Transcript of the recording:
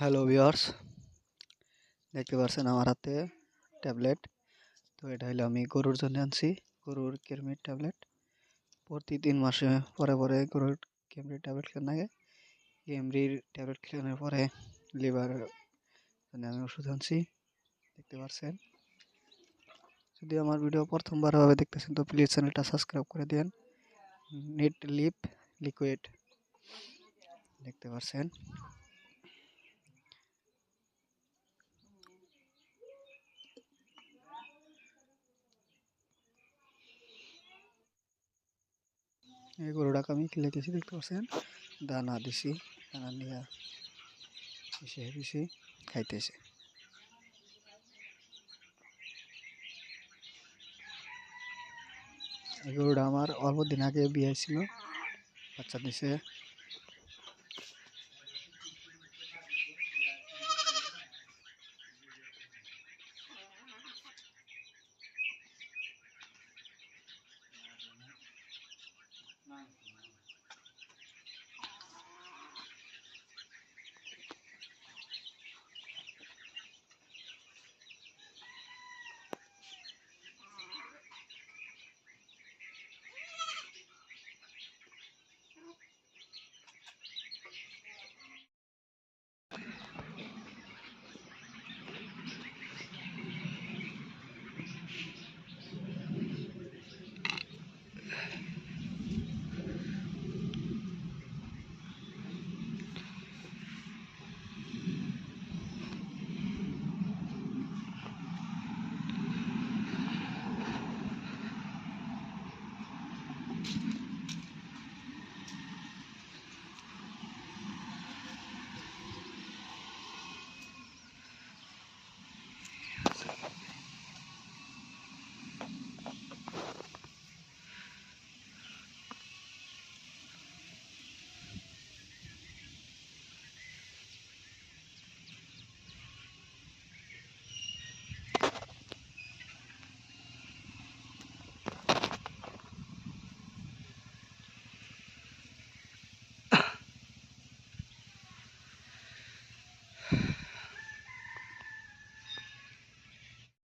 Hello viewers দেখতে পাচ্ছেন আমার হাতে ট্যাবলেট তো এটা হলো আমি গরুর জন্য আনছি, গরুর কিরমির ট্যাবলেট প্রতি তিন মাসে পরে পরে গরুর কিরমির ট্যাবলেট খেলে লাগে কিরমির ট্যাবলেট খেলানোর পরে লিভার জন্য আমি ওষুধ আনছি, দেখতে পাচ্ছেন যদি আমার ভিডিও প্রথমবার ভাবে দেখতেছেন, তো প্লিজ চ্যানেলটা সাবস্ক্রাইব করে দেন নিট লিপ লিকুইড দেখতে পাচ্ছেন এই গরুটাকে আমি কিলে দিয়েছি, দেখতে পাচ্ছেন? দানা দিছি, দানা নিয়ে এসে দিছি, খাইতেছে। এই গরুটা আমার অল্প দিন আগে বিয়ে ছিল বাচ্চা দিছে।